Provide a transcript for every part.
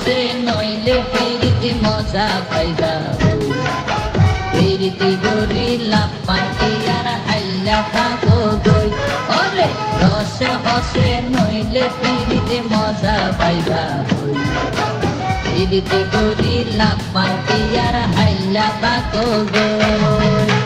আছে নইলে ফেরিতে মজা পাইলা ফেরিতে গরিলাম পাইতে আর হাইলা থাকো গই। ওরে, রসে হসে নইলে ফেরিতে মজা পাইলা ফেরিতে গরিলাম পাইতে আর হাইলা থাকো গই।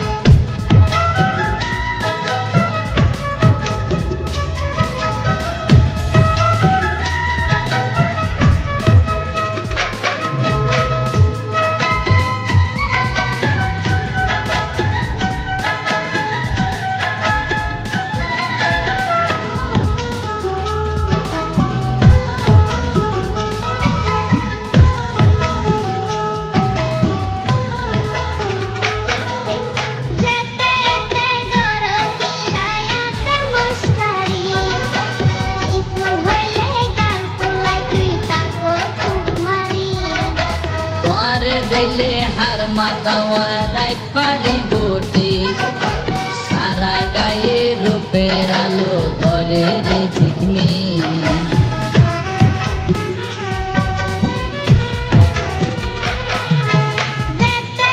দিলে হার মাতাওয়া রাই পারি বুটি। সারা গায়ে রূপের আলো ধরে ঝিকমি যেতে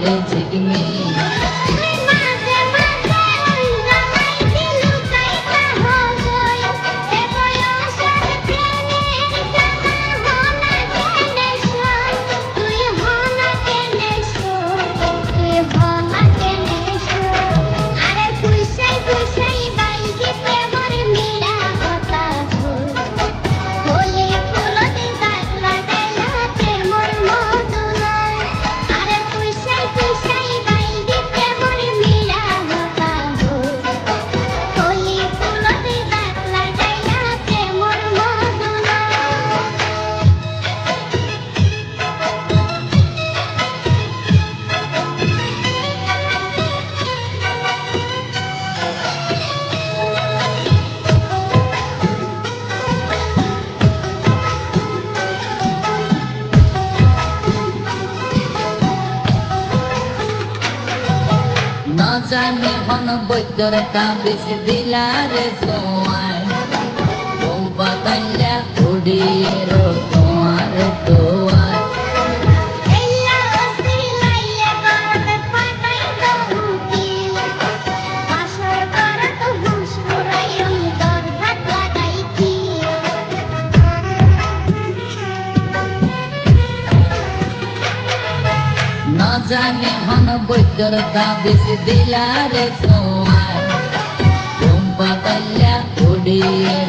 ধরে ন জানি হন বৈদ্যর তাবিজ দিলারে সোয়ায়। বউ বাতাইলা উড়িয়ে জানি ঘন বৈদ্যর দাবিস দিলারে তোমার কুম্ভ কল্যা উড়িয়ে